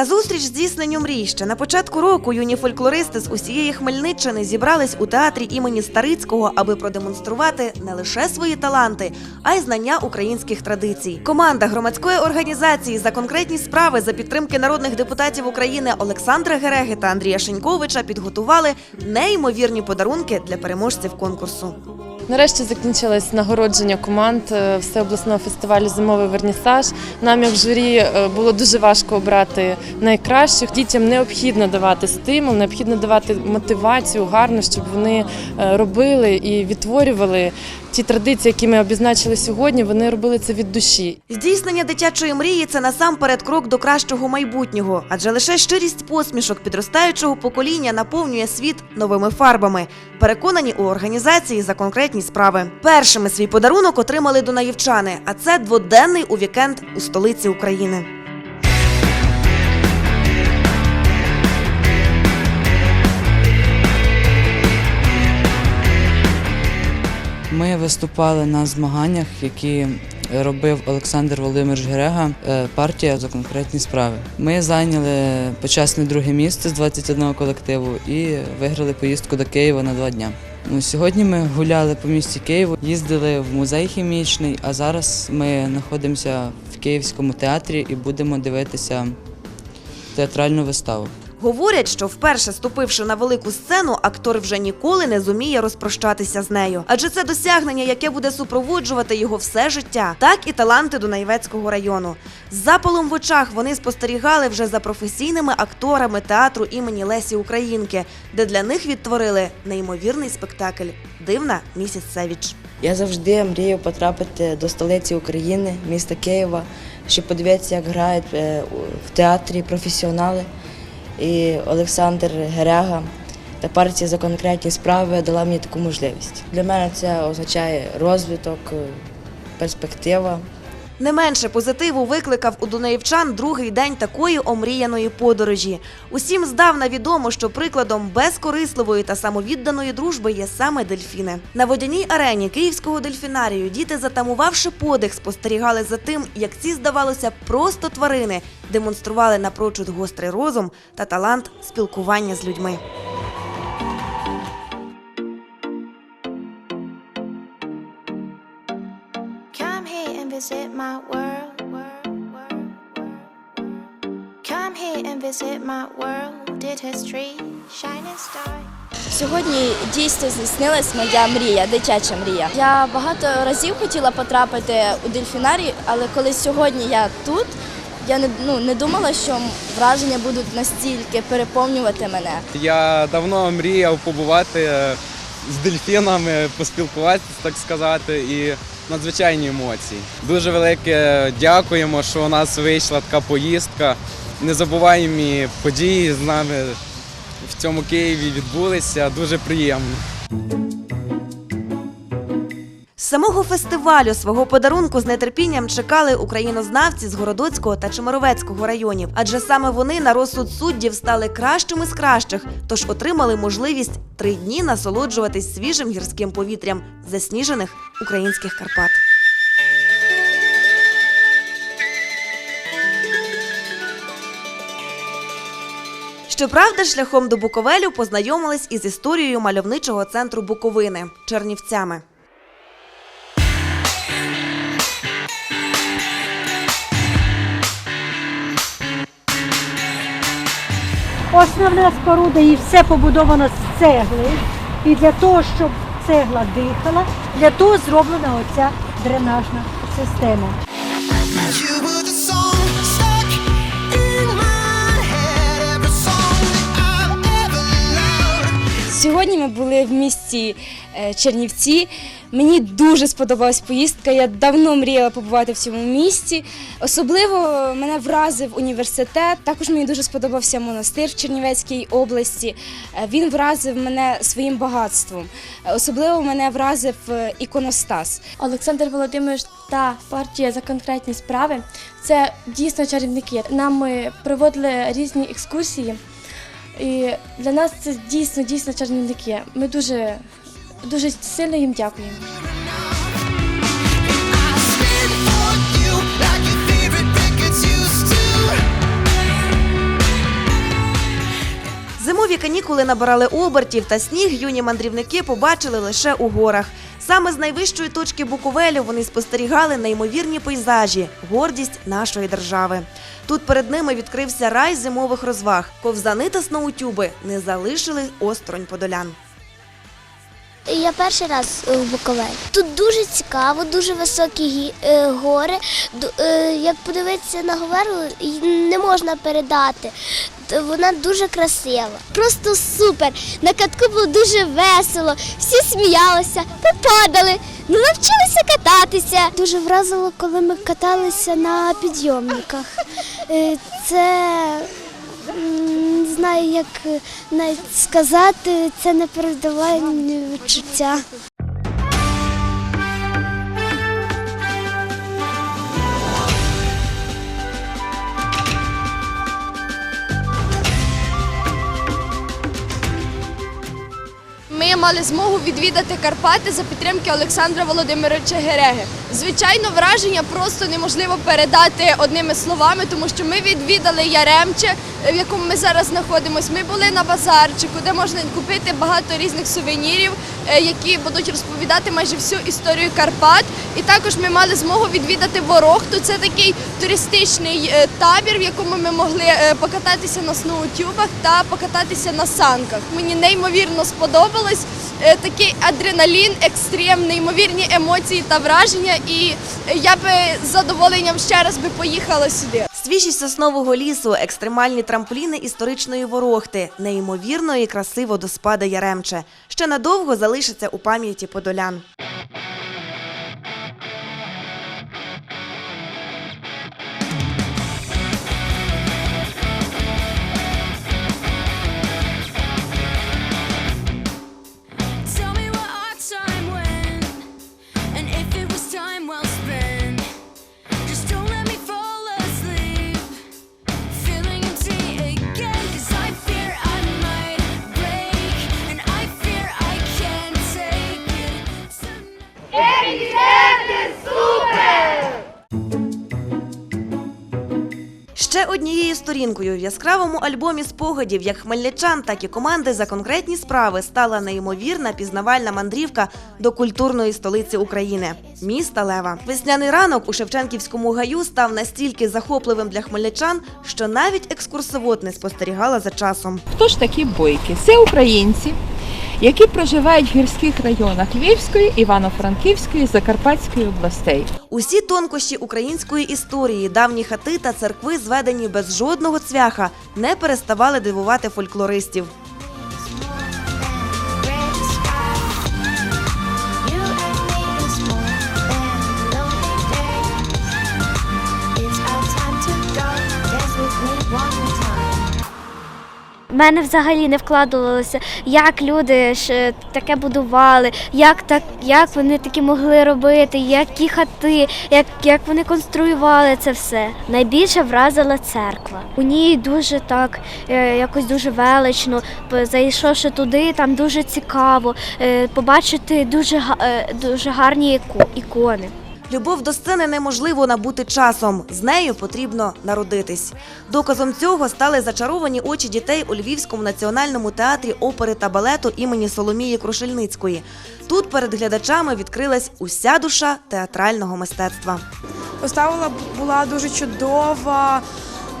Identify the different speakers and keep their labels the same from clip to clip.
Speaker 1: На зустріч здійсненню мрій ще на початку року юні фольклористи з усієї Хмельниччини зібрались у театрі імені Старицького, аби продемонструвати не лише свої таланти, а й знання українських традицій. Команда громадської організації за конкретні справи за підтримки народних депутатів України Олександра Гереги та Андрія Шеньковича підготували неймовірні подарунки для переможців конкурсу.
Speaker 2: Нарешті закінчилось нагородження команд е, всеобласного фестивалю Зимовий вернісаж. Нам, як журі, е, було дуже важко обрати найкращих. Дітям необхідно давати стимул, необхідно давати мотивацію гарну, щоб вони е, робили і відтворювали ті традиції, які ми обізначили сьогодні. Вони робили це від душі.
Speaker 1: Здійснення дитячої мрії це насамперед крок до кращого майбутнього, адже лише щирість посмішок підростаючого покоління наповнює світ новими фарбами. Переконані у організації за конкретні справи. Першими свій подарунок отримали дунаївчани, а це дводенний у вікенд у столиці України.
Speaker 3: Ми виступали на змаганнях, які робив Олександр Володимирович Герега, е, партія за конкретні справи. Ми зайняли почесне друге місце з 21 колективу і виграли поїздку до Києва на два дня. Ну, сьогодні ми гуляли по місті Києву, їздили в музей хімічний, а зараз ми знаходимося в Київському театрі і будемо дивитися театральну виставу.
Speaker 1: Говорять, що вперше ступивши на велику сцену, актор вже ніколи не зуміє розпрощатися з нею. Адже це досягнення, яке буде супроводжувати його все життя, так і таланти Дунаєвецького району. З запалом в очах вони спостерігали вже за професійними акторами театру імені Лесі Українки, де для них відтворили неймовірний спектакль Дивна місіс Севіч.
Speaker 4: Я завжди мрію потрапити до столиці України, міста Києва, щоб подивитися, як грають е, в театрі професіонали. І Олександр Герега та партія за конкретні справи дала мені таку можливість. Для мене це означає розвиток, е, перспектива.
Speaker 1: Не менше позитиву викликав у дунаївчан другий день такої омріяної подорожі. Усім здавна відомо, що прикладом безкорисливої та самовідданої дружби є саме дельфіни. На водяній арені київського дельфінарію діти, затамувавши подих, спостерігали за тим, як ці, здавалося, просто тварини демонстрували напрочуд гострий розум та талант спілкування з людьми.
Speaker 5: Here and visit my world. Come here and visit my world. Did history, shining star.
Speaker 6: Сьогодні дійсно здійснилась моя мрія, дитяча мрія. Я багато разів хотіла потрапити у дельфінарій, але коли сьогодні я тут, я не, ну, не думала, що враження будуть настільки переповнювати мене.
Speaker 7: Я давно мріяв побувати з дельфінами, поспілкуватися, так сказати, і надзвичайні емоції. Дуже велике дякуємо, що у нас вийшла така поїздка. Незабуваємі події з нами в цьому Києві відбулися. Дуже приємно.
Speaker 1: Самого фестивалю свого подарунку з нетерпінням чекали українознавці з Городоцького та Чемеровецького районів, адже саме вони на розсуд суддів стали кращими з кращих, тож отримали можливість три дні насолоджуватись свіжим гірським повітрям засніжених українських Карпат. Щоправда, шляхом до Буковелю познайомились із історією мальовничого центру Буковини Чернівцями.
Speaker 8: Основна споруда і все побудовано з цегли. І для того, щоб цегла дихала, для того зроблена оця дренажна система.
Speaker 6: Сьогодні ми були в місті е, Чернівці. Мені дуже сподобалась поїздка. Я давно мріяла побувати в цьому місті. Особливо мене вразив університет. Також мені дуже сподобався монастир в Чернівецькій області. Е, Він вразив мене своїм багатством. Е, Особливо мене вразив е, іконостас.
Speaker 9: Олександр Володимирович та партія за конкретні справи це дійсно чарівники. Нам проводили різні екскурсії, і для нас це дійсно дійсно чарівники. Ми дуже дуже сильно їм
Speaker 10: used to.
Speaker 1: канікули набирали обертів, та сніг юні мандрівники побачили лише у горах. Саме з найвищої точки Буковелю вони спостерігали неймовірні пейзажі, гордість нашої держави. Тут перед ними відкрився рай зимових розваг. Ковзани та сноутюби не залишили осторонь подолян.
Speaker 11: Я перший раз в Буковель. Тут дуже цікаво, дуже високі е, гори. Е, Як подивитися на гору, й не можна передати. Вона дуже красива. Просто супер. На катку було дуже весело, всі сміялися, попадали, ну навчилися кататися. Дуже вразило, коли ми каталися на підйомниках. Е, Це знаю, як е, навіть сказати, це не передаває відчуття.
Speaker 12: Ми мали змогу відвідати Карпати за підтримки Олександра Володимировича Гереги. Звичайно, враження просто неможливо передати одними словами, тому що ми відвідали Яремче, в якому ми зараз знаходимося. Ми були на базарчику, де можна купити багато різних сувенірів, е, які будуть розповідати майже всю історію Карпат. І також ми мали змогу відвідати Ворохту. Це такий туристичний е, табір, в якому ми могли е, покататися на сноутюбах та покататися на санках. Мені неймовірно сподобалось такий адреналін, екстрем, неймовірні емоції та враження. І я би з задоволенням ще раз би поїхала сюди.
Speaker 1: Свіжість соснового лісу, екстремальні трампліни історичної ворохти, неймовірної краси водоспада Яремче. Ще надовго залишиться у пам'яті подолян. Однією сторінкою в яскравому альбомі спогадів як хмельничан, так і команди за конкретні справи стала неймовірна пізнавальна мандрівка до культурної столиці України міста Лева. Весняний ранок у Шевченківському гаю став настільки захопливим для хмельничан, що навіть екскурсовод не спостерігала за часом.
Speaker 13: Хто ж такі бойки? Це українці, які проживають в гірських районах Львівської, Івано-Франківської, Закарпатської областей.
Speaker 1: Усі тонкощі української історії, давні хати та церкви, зведені без жодного цвяха, не переставали дивувати фольклористів.
Speaker 11: Мене взагалі не вкладувалося, як люди ж таке будували, як так, як вони такі могли робити, які хати, як, як вони конструювали це все. Найбільше вразила церква. У ній дуже так, е, якось дуже велично. Зайшовши туди, там дуже цікаво е, побачити дуже, е, дуже гарні ікони.
Speaker 1: Любов до сцени неможливо набути часом. З нею потрібно народитись. Доказом цього стали зачаровані очі дітей у Львівському національному театрі опери та балету імені Соломії Крушельницької. Тут перед глядачами відкрилась уся душа театрального мистецтва.
Speaker 12: Вистава була дуже чудова.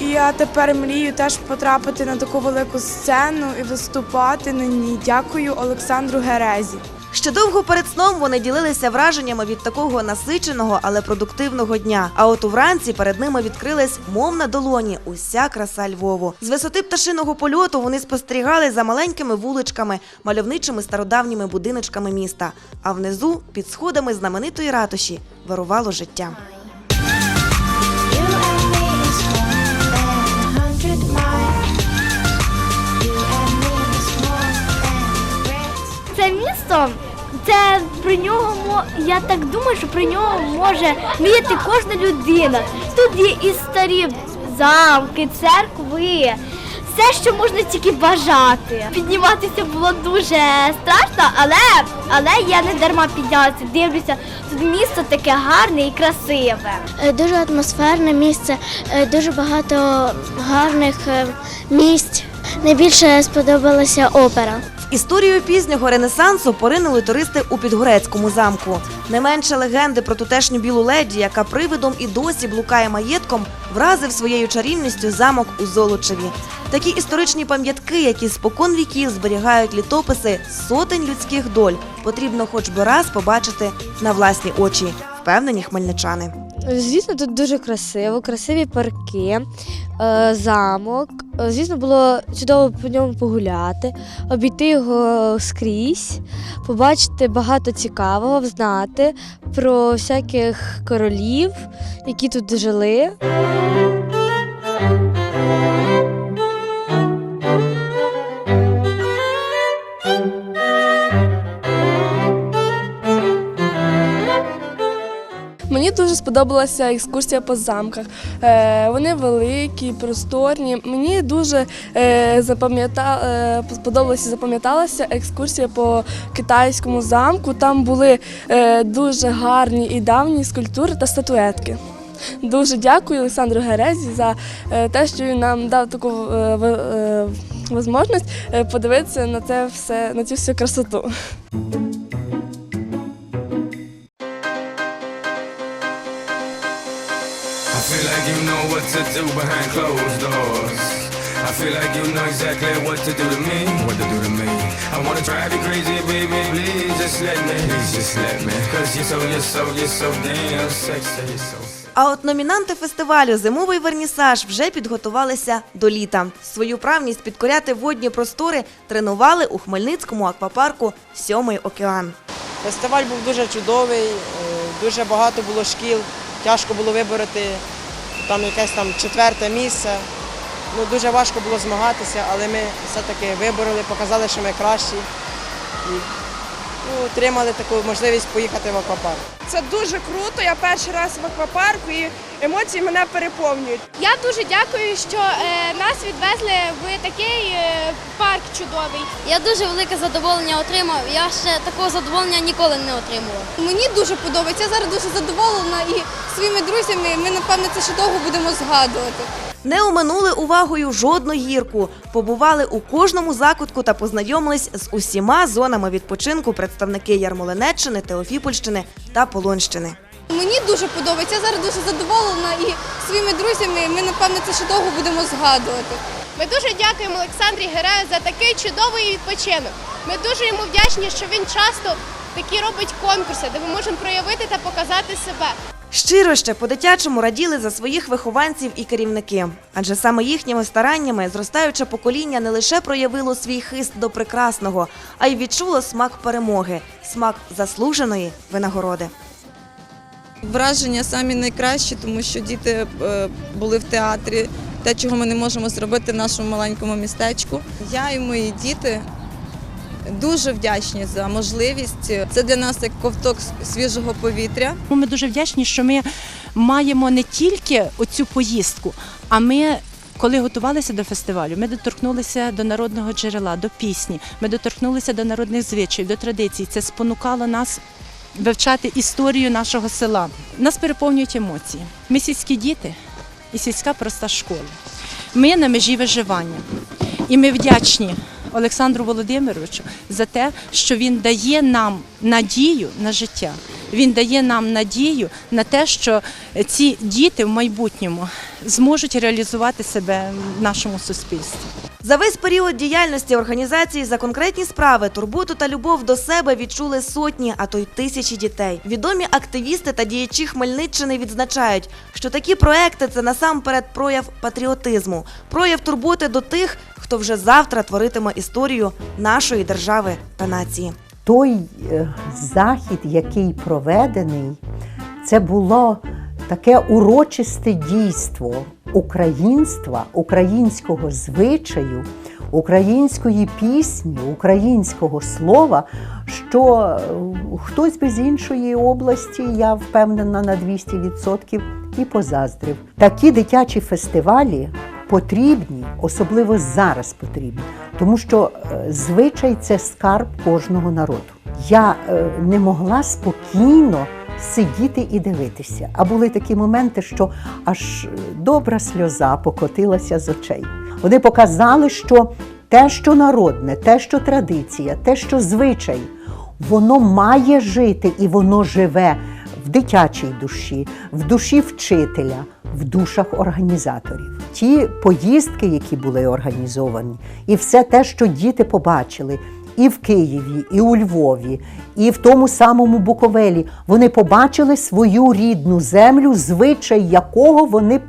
Speaker 12: І я тепер мрію теж потрапити на таку велику сцену і виступати на ній. Дякую Олександру Герезі.
Speaker 1: Ще довго перед сном вони ділилися враженнями від такого насиченого, але продуктивного дня. А от увранці перед ними відкрилась мов на долоні уся краса Львову. З висоти пташиного польоту вони спостерігали за маленькими вуличками, мальовничими стародавніми будиночками міста. А внизу, під сходами знаменитої ратуші, вирувало життя.
Speaker 11: Це місто, це про нього я так думаю, що про нього може мріяти кожна людина. Тут є і старі замки, церкви. Все, що можна тільки бажати. Підніматися було дуже страшно, але, але я не дарма піднялася. Дивлюся, тут місто таке гарне і красиве. Дуже атмосферне місце, дуже багато гарних місць.
Speaker 14: найбільше сподобалася опера.
Speaker 1: Історію пізнього ренесансу поринули туристи у Підгорецькому замку. Не менше легенди про тутешню білу леді, яка привидом і досі блукає маєтком, вразив своєю чарівністю замок у Золочеві. Такі історичні пам'ятки, які спокон віків зберігають літописи сотень людських доль, потрібно хоч би раз побачити на власні очі, впевнені хмельничани.
Speaker 15: Звісно, тут дуже красиво, красиві парки, е, замок. Е, Звісно, було чудово по ньому погуляти, обійти його скрізь, побачити багато цікавого, знати про всяких королів, які тут жили.
Speaker 16: Мені дуже сподобалася екскурсія по замках. Е, вони великі, просторні. Мені дуже е, е, сподобалася, запам'яталася екскурсія по китайському замку. Там були дуже гарні і давні скульптури та статуетки. Дуже дякую Олександру Герезі за те, що він нам дав таку можливість подивитися на це все, на цю всю красоту.
Speaker 17: What to do behind closed doors. I feel like you know exactly what to do to me, what to do to me. I wanna drive you crazy, baby, please just let me, please just let me. Cause you're so, you're so, you're so damn sexy, you're so
Speaker 1: А от номінанти фестивалю Зимовий вернісаж вже підготувалися до літа. Свою правність підкоряти водні простори тренували у Хмельницькому аквапарку Сьомий океан.
Speaker 18: Фестиваль був дуже чудовий, е, дуже багато було шкіл, тяжко було вибороти там якесь там четверте місце. Ну, дуже важко було змагатися, але ми все-таки вибороли, показали, що ми кращі. І ну, отримали таку можливість поїхати в аквапарк.
Speaker 16: Це дуже круто. Я перший раз в аквапарку і емоції мене переповнюють.
Speaker 14: Я дуже дякую, що е, нас відвезли в такий е, парк чудовий. Я дуже велике задоволення отримав. Я ще такого задоволення ніколи не отримувала.
Speaker 16: Мені дуже подобається. Я зараз дуже задоволена і своїми друзями ми напевно це ще довго будемо згадувати.
Speaker 1: Не оминули увагою жодну гірку. Побували у кожному закутку та познайомились з усіма зонами відпочинку представники Ярмолинеччини, Теофіпольщини та Полонщини.
Speaker 16: Мені дуже подобається. Я зараз дуже задоволена і своїми друзями ми напевно це ще довго будемо згадувати.
Speaker 14: Ми дуже дякуємо Олександрі Герею за такий чудовий відпочинок. Ми дуже йому вдячні, що він часто такі робить конкурси, де ми можемо проявити та показати себе.
Speaker 1: Щиро ще по-дитячому раділи за своїх вихованців і керівники. Адже саме їхніми стараннями зростаюче покоління не лише проявило свій хист до прекрасного, а й відчуло смак перемоги, смак заслуженої винагороди.
Speaker 4: Враження самі найкращі, тому що діти е, були в театрі, те, чого ми не можемо зробити в нашому маленькому містечку. Я і мої діти дуже вдячні за можливість. Це для нас як ковток свіжого повітря.
Speaker 19: Ми дуже вдячні, що ми маємо не тільки оцю поїздку, а ми. Коли готувалися до фестивалю, ми доторкнулися до народного джерела, до пісні, ми доторкнулися до народних звичаїв, до традицій. Це спонукало нас вивчати історію нашого села. Нас переповнюють емоції. Ми сільські діти і сільська проста школа. Ми на межі виживання. І ми вдячні Олександру Володимировичу за те, що він дає нам надію на життя. Він дає нам надію на те, що ці діти в майбутньому зможуть реалізувати себе в нашому суспільстві.
Speaker 1: За весь період діяльності організації за конкретні справи, турботу та любов до себе відчули сотні, а то й тисячі дітей. Відомі активісти та діячі Хмельниччини відзначають, що такі проекти це насамперед прояв патріотизму, прояв турботи до тих, хто вже завтра творитиме історію нашої держави та нації.
Speaker 20: той е, захід, який проведений, це було таке урочисте дійство українства, українського звичаю, української пісні, українського слова, що е, хтось без іншої області, я впевнена на 200% і позаздрив. Такі дитячі фестивалі потрібні, особливо зараз потрібні, тому що е, звичай це скарб кожного народу. Я е, не могла спокійно сидіти і дивитися. А були такі моменти, що аж добра сльоза покотилася з очей. Вони показали, що те, що народне, те, що традиція, те, що звичай, воно має жити і воно живе в дитячій душі, в душі вчителя, в душах організаторів. Ті поїздки, які були організовані, і все те, що діти побачили. І в Києві, і у Львові, і в тому самому Буковелі вони побачили свою рідну землю, звичай якого вони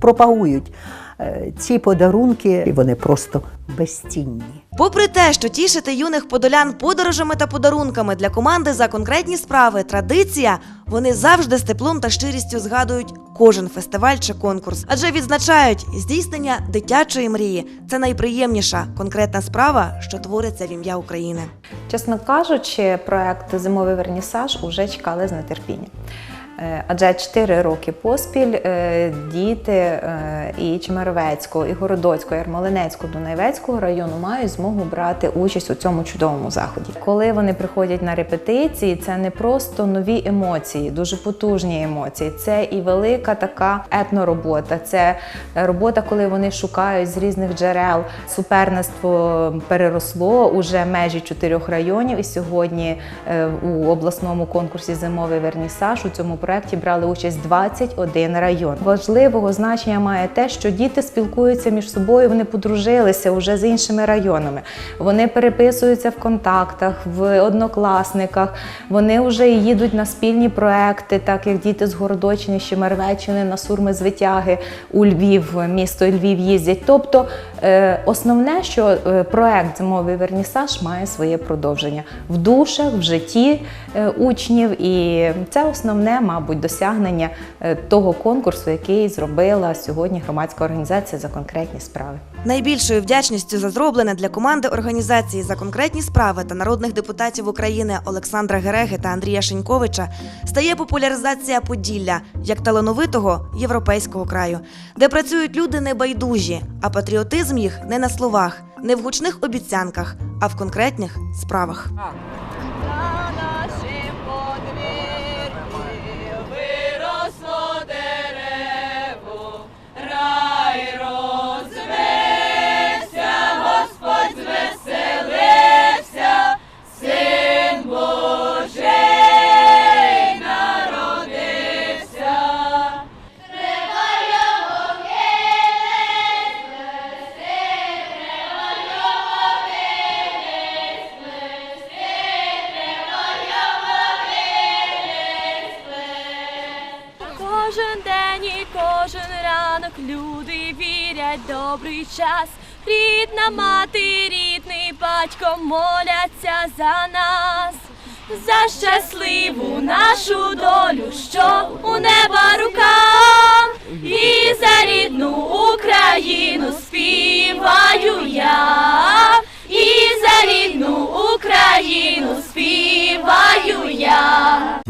Speaker 20: пропагують. Е, Ці подарунки вони просто безцінні.
Speaker 1: Попри те, що тішити юних подолян подорожами та подарунками для команди за конкретні справи традиція, вони завжди з теплом та щирістю згадують кожен фестиваль чи конкурс, адже відзначають здійснення дитячої мрії. Це найприємніша конкретна справа, що твориться в ім'я України.
Speaker 21: Чесно кажучи, проект Зимовий вернісаж уже чекали з нетерпінням. Е, Адже 4 роки поспіль е, діти е, і Чемеровецького, і Городоцького, і Ярмолинецького, Дунайвецького району мають змогу брати участь у цьому чудовому заході. Коли вони приходять на репетиції, це не просто нові емоції, дуже потужні емоції. Це і велика така етноробота. Це робота, коли вони шукають з різних джерел. Суперництво переросло уже межі чотирьох районів. І сьогодні у обласному конкурсі Зимовий вернісаж у цьому проєкті брали участь 21 район. Важливого значення має те, що діти спілкуються між собою, вони подружилися вже з іншими районами. Вони переписуються в контактах, в однокласниках. Вони вже їдуть на спільні проекти, так як діти з Городочини, Щемервеччини, на Сурми з у Львів, місто Львів їздять. Тобто е, основне, що е, проект Зимовий вернісаж має своє продовження в душах, в житті е, учнів, і це основне, мабуть, досягнення е, того конкурсу, який зробила сьогодні громадська організація за конкретні справи.
Speaker 1: Найбільшою вдячністю за зроблене для команди організації за конкретні справи та народних депутатів України Олександра Гереги та Андрія Шеньковича стає популяризація Поділля як талановитого європейського краю, де працюють люди небайдужі, а патріотизм їх не на словах, не в гучних обіцянках, а в конкретних справах.
Speaker 9: Люди вірять добрий час, рідна мати, рідний батько моляться за нас, за щасливу нашу долю, що у неба рукам, і за рідну Україну співаю я, і за рідну Україну співаю я.